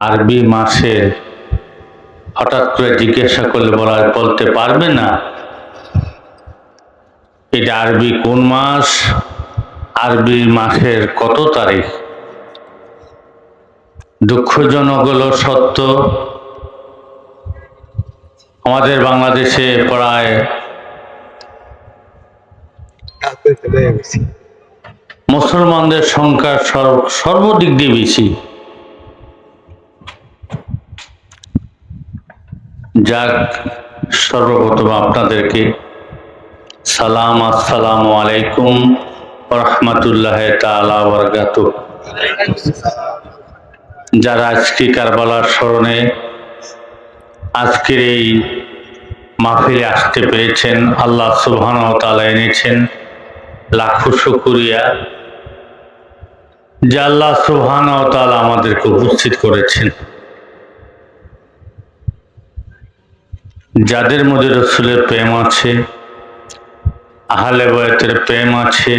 আরবি মাসে হঠাৎ করে জিজ্ঞাসা করলে বলা বলতে পারবে না। এটা আরবি কোন মাস? আরবি মাসের কত তারিখ? দুঃখজনক হলো সত্য। আমাদের বাংলাদেশে প্রায় মুসলমানদের সংখ্যা সর্ব- সর্বদিক দিয়ে বেশি। যাক, সর্বপ্রথম আপনাদেরকে সালাম, আসসালাম আলাইকুম রহমতুল্লাহ যারা আজকে কারবালার স্মরণে আজকের এই মাহফিলে আসতে পেরেছেন, আল্লাহ সুবহান তালা এনেছেন লাখো শুকুরিয়া, যে আল্লাহ সুবহান তালা আমাদেরকে উপস্থিত করেছেন। যাদের মধ্যে রসুলের প্রেম আছে, আহলে বয়তের প্রেম আছে,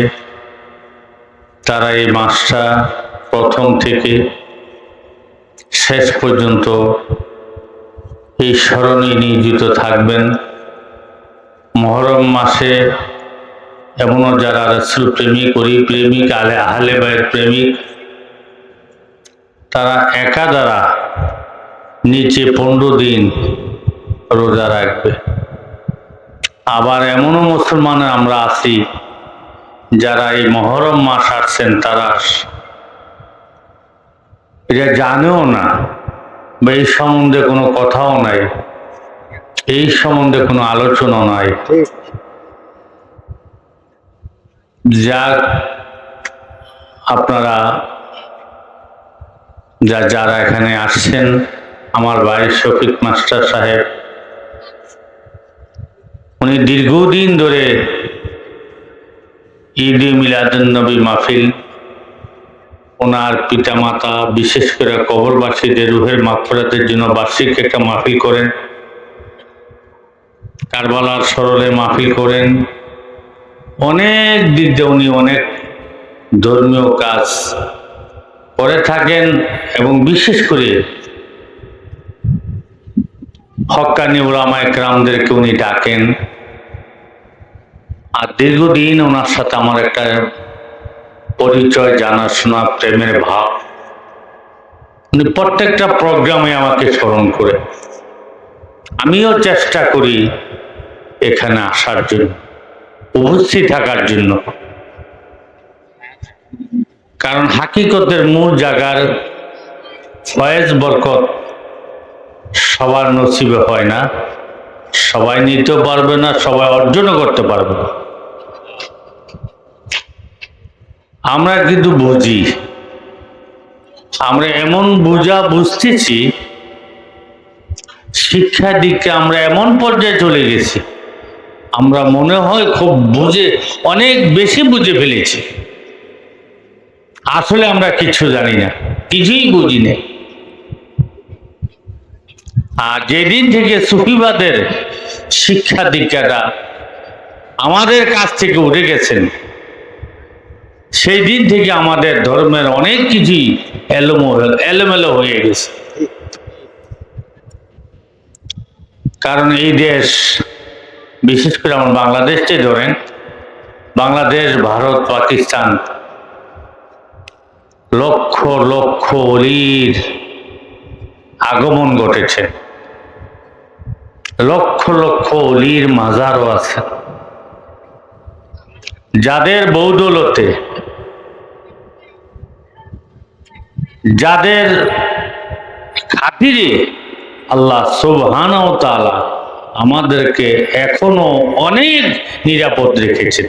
তারা এই মাসটা প্রথম থেকে শেষ পর্যন্ত এই স্মরণে নিয়োজিত থাকবেন। মহরম মাসে এমনও যারা রসুল প্রেমিক ওই প্রেমিক, আলে আহলে বয়ের প্রেমিক, তারা একা দ্বারা নিচে পনেরো দিন রোজা রাখবে। আবার এমনও মুসলমান আমরা আছি, যারা এই মহরম মাস আসছেন, তারা এটা জানেও না, বা এই সম্বন্ধে কোনো কথাও নাই, এই সম্বন্ধে কোনো আলোচনা নাই। যাক, আপনারা যা, যারা এখানে আসছেন, আমার ভাই শফিক মাস্টার সাহেব উনি দীর্ঘদিন ধরে ঈদ মিলাদুন্নবী মাহফিল, ওনার পিতামাতা, বিশেষ করে কবরবাসীদের রুহের মাগফিরাতের জন্য বার্ষিক একটা মাহফিল করেন। কারবালার সরলে মাহফিল করেন। অনেক দিক দিয়ে উনি অনেক ধর্মীয় কাজ করে থাকেন এবং বিশেষ করে হক্কানি ওলামা একরামদেরকে উনি ডাকেন। আর দীর্ঘদিন ওনার সাথে আমার একটা পরিচয়, জানাশোনা, প্রেমের ভাব। উনি প্রত্যেকটা প্রোগ্রামে আমাকে স্মরণ করে। আমিও চেষ্টা করি এখানে আসার জন্য, উপস্থিত থাকার জন্য। কারণ হাকিকতের মূল জায়গার ফয়েজ বরকত সবার নসিবে হয় না। সবাই নিতেও পারবে না, সবাই অর্জনও করতে পারবে না। আমরা কিন্তু বুঝি। আমরা এমন বোঝা বুঝতেছি, শিক্ষা দিককে আমরা এমন পর্যায়ে চলে গেছি। আমরা মনে হয় খুব বুঝে, অনেক বেশি বুঝে ফেলেছি। আসলে আমরা কিছু জানি না, কিছুই বুঝি না আর যেদিন থেকে সুফিবাদের শিক্ষা দীক্ষাটা আমাদের কাছ থেকে উঠে গেছেন সেই দিন থেকে আমাদের ধর্মের অনেক কিছুই এলোমো এলোমেলো হয়ে গেছে। কারণ এই দেশ, বিশেষ করে আমার বাংলাদেশকে ধরেন, বাংলাদেশ, ভারত, পাকিস্তান, লক্ষ লক্ষ অলির আগমন ঘটেছে। লক্ষ লক্ষ অলির মাজারও আছে। যাদের বৌদলতে যাদের খাতিরে আল্লাহ ও আমাদেরকে এখনও অনেক নিরাপদ রেখেছেন।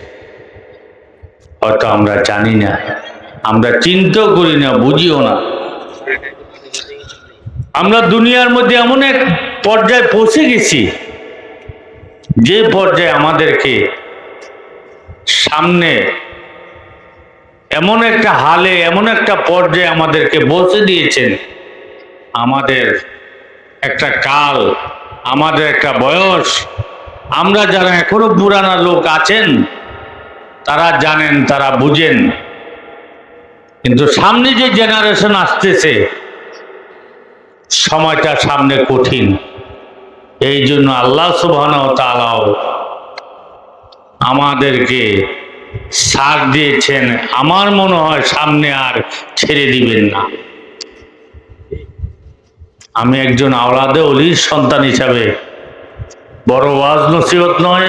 হয়তো আমরা জানি না, আমরা চিন্তাও করি না, বুঝিও না। আমরা দুনিয়ার মধ্যে এমন এক পর্যায়ে পৌঁছে গেছি, যে পর্যায়ে আমাদেরকে সামনে এমন একটা হালে, এমন একটা পর্যায়ে আমাদেরকে বসে দিয়েছেন, আমাদের একটা কাল, আমাদের একটা বয়স। আমরা যারা এখনও পুরানা লোক আছেন, তারা জানেন, তারা বুঝেন। কিন্তু সামনে যে জেনারেশন আসতেছে, সময়টা সামনে কঠিন। এই জন্য আল্লাহ সুবহান তালাও আমাদেরকে সার দিয়েছেন। আমার মনে হয় সামনে আর ছেড়ে দিবেন না। আমি একজন আওলাদে অলির সন্তান হিসাবে বড় ওয়াজ নসিহত নয়,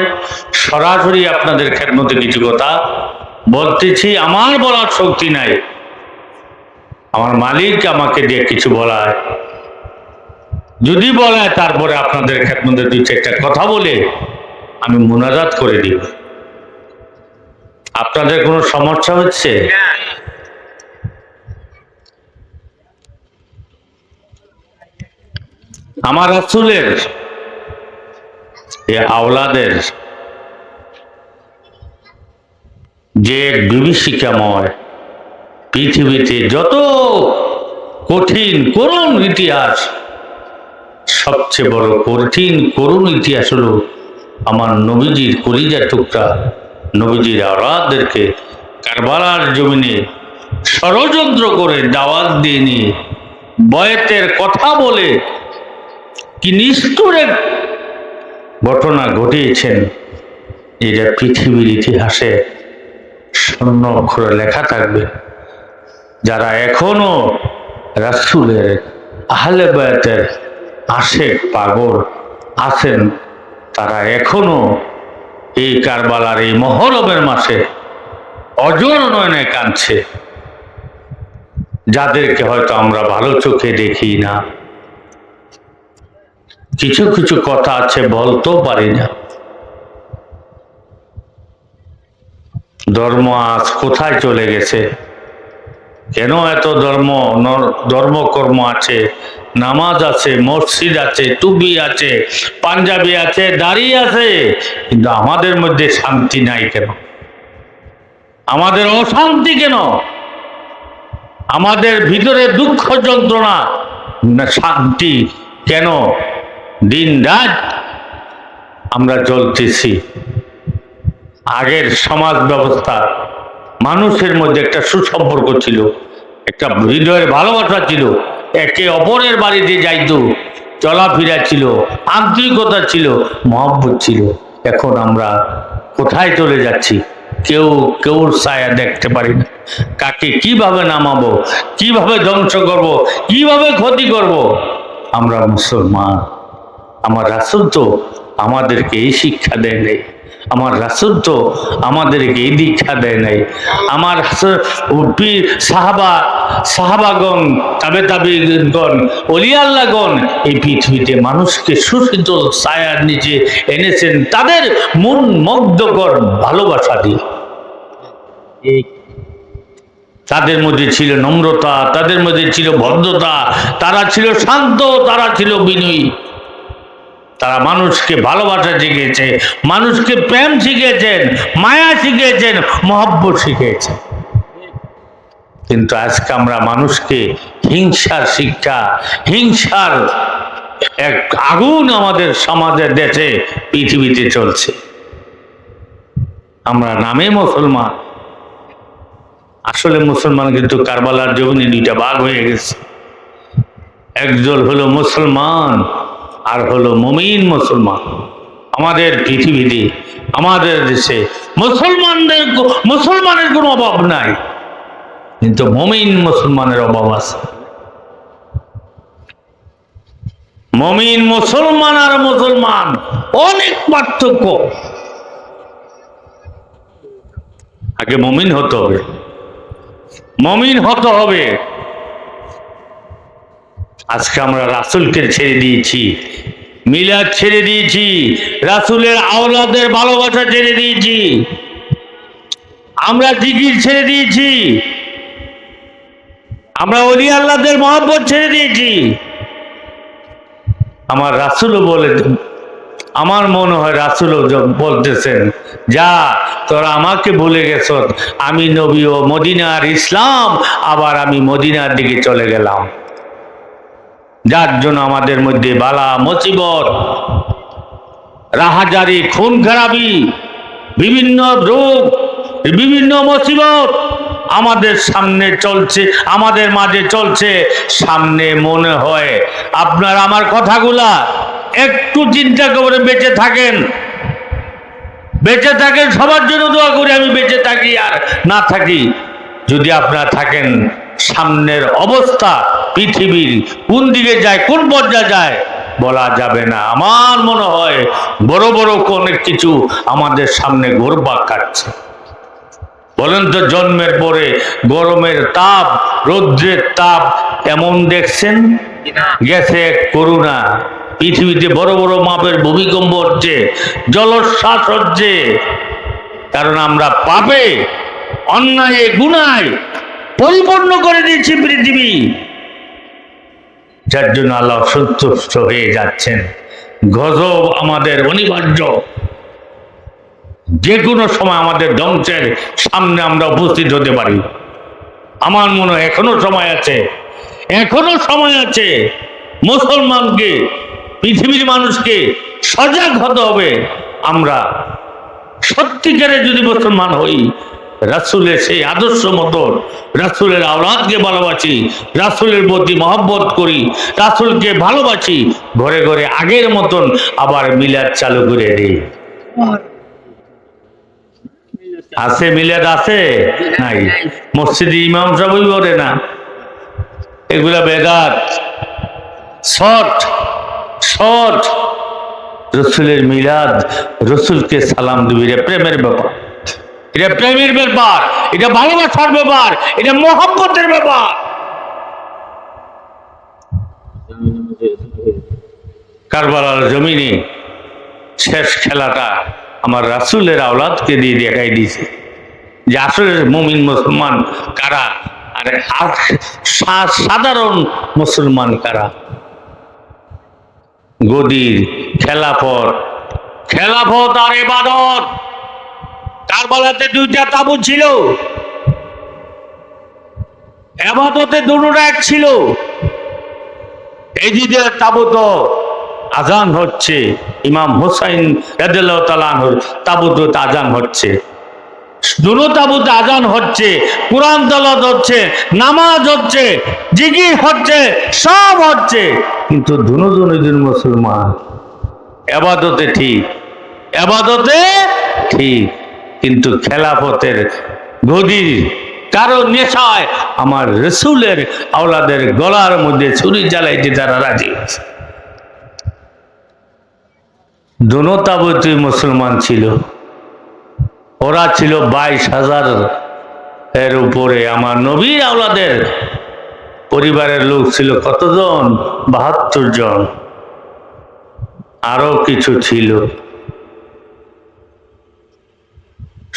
সরাসরি আপনাদের খেদমতে কিছু কথা বলতেছি, আমার বলার শক্তি নাই। আমার মালিক আমাকে দিয়ে কিছু বলায়। যদি বলায়, তারপরে আপনাদের খেদমতে দুই চারটা কথা বলে আমি মোনাজাত করে দিব। আপনাদের কোনো সমস্যা হচ্ছে? আমার রাসূলের, এ আওলাদের যে বিভীষিকাময় পৃথিবীতে যত কঠিন করুণ ইতিহাস, সবচেয়ে বড় কঠিন করুণ ইতিহাস হলো আমার নবীজির কলিজা টুকরা। নবীজির আওলাদদেরকে কারবালার জমিনে ষড়যন্ত্র করে দাওয়াত দিয়ে নিয়ে বয়েতের কথা বলে কি নিষ্ঠুর এক ঘটনা ঘটিয়েছেন যেটা পৃথিবীর ইতিহাসে স্বর্ণ অক্ষরে লেখা থাকবে। যারা এখনও রাসুলের আহলে বায়াতের আশেক পাগল আছেন, তারা এখনও এই কারবালার এই মহরমের মাসে অজর নয়নে কাঁদছে। যাদেরকে হয়তো আমরা ভালো চোখে দেখি না। কিছু কিছু কথা আছে বলতেও পারি না। ধর্ম আজ কোথায় চলে গেছে? কেন এত ধর্ম? ধর্মকর্ম আছে, নামাজ আছে, মসজিদ আছে, টুপি আছে, পাঞ্জাবি আছে, দাড়ি আছে, কিন্তু আমাদের মধ্যে শান্তি নাই কেন? আমাদের অশান্তি কেন? আমাদের ভিতরে দুঃখ যন্ত্রণা শান্তি কেন? দিন রাত আমরা চলতেছি আগের সমাজ ব্যবস্থা মানুষের মধ্যে একটা সুসম্পর্ক ছিল, একটা হৃদয়ের ভালোবাসা ছিল, একে অপরের বাড়িতে যাইত, চলাফেরা ছিল, আন্তরিকতা ছিল, মহব্বত ছিল। এখন আমরা কোথায় চলে যাচ্ছি? কেউ, কেউর ছায়া দেখতে পারি না। কাকে কীভাবে নামাবো? কীভাবে ধ্বংস করব? কীভাবে ক্ষতি করব? আমরা মুসলমান। আমার রাসুল তো আমাদেরকে এই শিক্ষা দেয় নাই আমার রাসুল তো আমাদেরকে এই দীক্ষা দেয় নাই। আমার সাহাবা, সাহাবাগণ তাবে তাবিগণ অলিয়াল্লাগণ এই পৃথিবীতে মানুষকে সুশীতল ছায়ার নিচে এনেছেন। তাদের মন মগ্ধকর ভালোবাসা দিয়ে। তাদের মধ্যে ছিল নম্রতা, তাদের মধ্যে ছিল ভদ্রতা, তারা ছিল শান্ত, তারা ছিল বিনয়ী। তারা মানুষকে ভালোবাসা শিখিয়েছে মানুষকে প্রেম শিখিয়েছেন মায়া শিখিয়েছেন মহব্বত শিখিয়েছেন কিন্তু আজকে আমরা মানুষকে হিংসার শিক্ষা, হিংসার এক আগুন আমাদের সমাজের দেশে, পৃথিবীতে চলছে। আমরা নামে মুসলমান। আসলে মুসলমান কিন্তু কারবালার জমিনে দুইটা ভাগ হয়ে গেছে। একদল হলো মুসলমান আর হলো মমিন মুসলমান। আমাদের পৃথিবীতে, আমাদের দেশে মুসলমানদের মুসলমানের কোনো অভাব নাই। কিন্তু মমিন মুসলমানের অভাব আছে। মমিন মুসলমান আর মুসলমান অনেক পার্থক্য। আগে মমিন হতে হবে। মমিন হতে হবে। আজকে আমরা রাসুলকে ছেড়ে দিয়েছি, মিলাদ ছেড়ে দিয়েছি, রাসুলের আওলাদের ভালোবাসা ছেড়ে দিয়েছি, আমরা জিকির ছেড়ে দিয়েছি, আমরা অলি আল্লাহদের মহব্বত ছেড়ে দিয়েছি। আমার রাসুলও বলে, আমার মনে হয় রাসুলও বলতেছেন, যা, তোরা আমাকে ভুলে গেছ আমি নবী ও মদিনার ইসলাম, আবার আমি মদিনার দিকে চলে গেলাম। যার জন্য আমাদের মধ্যে বালা মুসিবত রাহাজারি, খুন খারাপি বিভিন্ন রোগ, বিভিন্ন মুসিবত আমাদের সামনে চলছে, আমাদের মাঝে চলছে। সামনে মনে হয় আপনার আমার কথাগুলা একটু চিন্তা করে বেঁচে থাকেন। বেঁচে থাকেন, সবার জন্য দোয়া করি, আমি বেঁচে থাকি আর না থাকি। যদি আপনারা থাকেন, সামনের অবস্থা পৃথিবীর কোন দিকে যায়, কোন পর্যায়ে যায়, বলা যাবে না। আমার মনে হয় বড় বড় অনেক কিছু আমাদের সামনে ঘোরপাক কাটছে বলেন তো, জন্মের পরে গরমের তাপ, রৌদ্রের তাপ এমন দেখছেন? গেছে করুণা। পৃথিবীতে বড় বড় মাপের ভূমিকম্প হচ্ছে, জলোচ্ছ্বাস হচ্ছে। কারণ আমরা পাপে, অন্যায় গুণায় পরিপূর্ণ করে দিয়েছি পৃথিবী। যার জন্য আল্লাহ সন্তুষ্ট হয়ে যাচ্ছেন। গজব আমাদের অনিবার্য। যে কোনো সময় আমাদের ধ্বংসের সামনে আমরা উপস্থিত হতে পারি। আমার মনে হয় এখনও সময় আছে। এখনও সময় আছে। মুসলমানকে, পৃথিবীর মানুষকে সজাগ হতে হবে। আমরা সত্যিকারে যদি মুসলমান হই রাসুলের সেই আদর্শ মতো রাসুলের আওলাদকে ভালোবাসি, রাসুলের প্রতি মহব্বত করি, রাসুলকে ভালোবাসি, ঘরে ঘরে আগের মতন আবার মিলাদ চালু করে দিই। আছে মিলাদ আছে? নাই। মসজিদে ইমাম সবই বলে না। এগুলা বেদাত। Short short. রসুলের মিলাদ, রসুলকে সালাম দিবি এটা প্রেমের ব্যাপার। এটা প্রেমের ব্যাপার, এটা ভালোবাসার ব্যাপার, এটা মোহাম্মতের ব্যাপার। কারবালার জমিনে শেষ খেলাটা আমার রাসুলের আওলাদকে দিয়ে দেখাই দিয়েছে। যে আসলে মুমিন মুসলমান কারা আর সাধারণ মুসলমান কারা? গদির খেলাফত খেলাফত আর এবাদত কারবালাতে দুইটা তাবু ছিল। এবাদতে দুটোটা এক ছিল। এই দিদের তো আজান হচ্ছে। ইমাম হোসাইন তাবুত আজান হচ্ছে। দুটো তাবুতে আজান হচ্ছে, কোরআন তলাত হচ্ছে, নামাজ হচ্ছে, জিকির হচ্ছে, সব হচ্ছে। কিন্তু দুনো দুজন মুসলমান এবাদতে ঠিক এবাদতে ঠিক। কিন্তু খেলাফতের গদির কারও নেশায় আমার রসুলের আওলাদের গলার মধ্যে ছুরি জ্বালাইতে তারা রাজি। হয়েছে দুনো মুসলমান ছিল। ওরা ছিল বাইশ হাজার এর উপরে। আমার নবীর আওলাদের পরিবারের লোক ছিল কতজন? বাহাত্তর জন। আরও কিছু ছিল।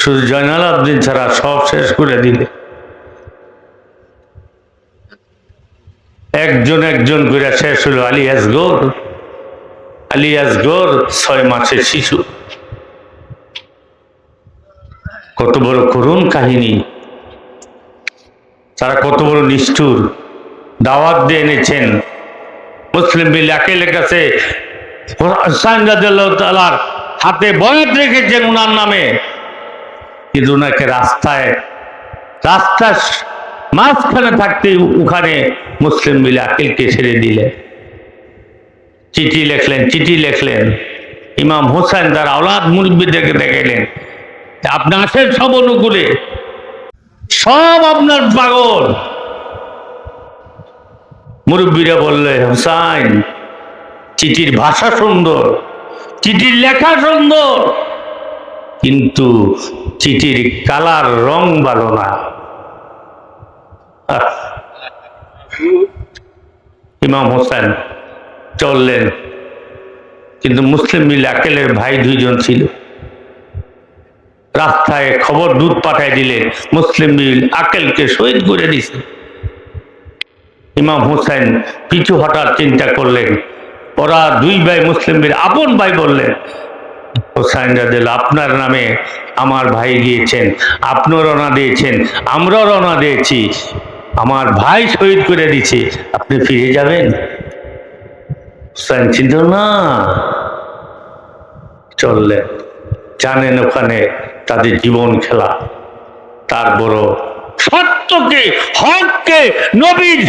শুধু জয়নাল আবদিন ছাড়া সব শেষ করে দিলে। একজন একজন করে শেষ হলো আলী আসগর আলী আসগর ছয় মাসের শিশু। কত বড় করুণ কাহিনী। তারা কত বড় নিষ্ঠুর। দাওয়াত দিয়ে এনেছেন। মুসলিম বিল একেলের কাছে হাতে বয়াত রেখেছেন ওনার নামে। কিন্তু ওনাকে রাস্তায় রাস্তা মাঝখানে থাকতে ওখানে মুসলিম মিলে আকিলকে ছেড়ে দিলেন চিঠি লেখলেন চিঠি লেখলেন। ইমাম হোসেন তার আওলাদ মুরব্বীদেরকে দেখাইলেন আপনি আসেন সব অনুকূলে, সব আপনার পাগল। মুরব্বীরা বললে, হোসাইন, চিঠির ভাষা সুন্দর, চিঠির লেখা সুন্দর, কিন্তু চিঠির কালার রং ভালো না। ইমাম হোসেন চললেন, কিন্তু মুসলিম মিল আকেলের ভাই দুইজন ছিল। রাস্তায় খবর দুধ পাঠায় দিলেন, মুসলিম মিল আকেলকে শহীদ করে দিছে। ইমাম হোসেন পিছু হঠাৎ চিন্তা করলেন। ওরা দুই ভাই মুসলিম মিল আপন ভাই বললেন হোসাইন রাদিল আপনার নামে আমার ভাই গিয়েছেন আপনিও রওনা দিয়েছেন, আমরাও রওনা দিয়েছি, আমার ভাই শহীদ করে দিছে আপনি ফিরে যাবেন? হোসাইন চিন্তা না, চললেন। জানেন ওখানে তাদের জীবন খেলা, তার বড় সত্যকে, হককে, নবীর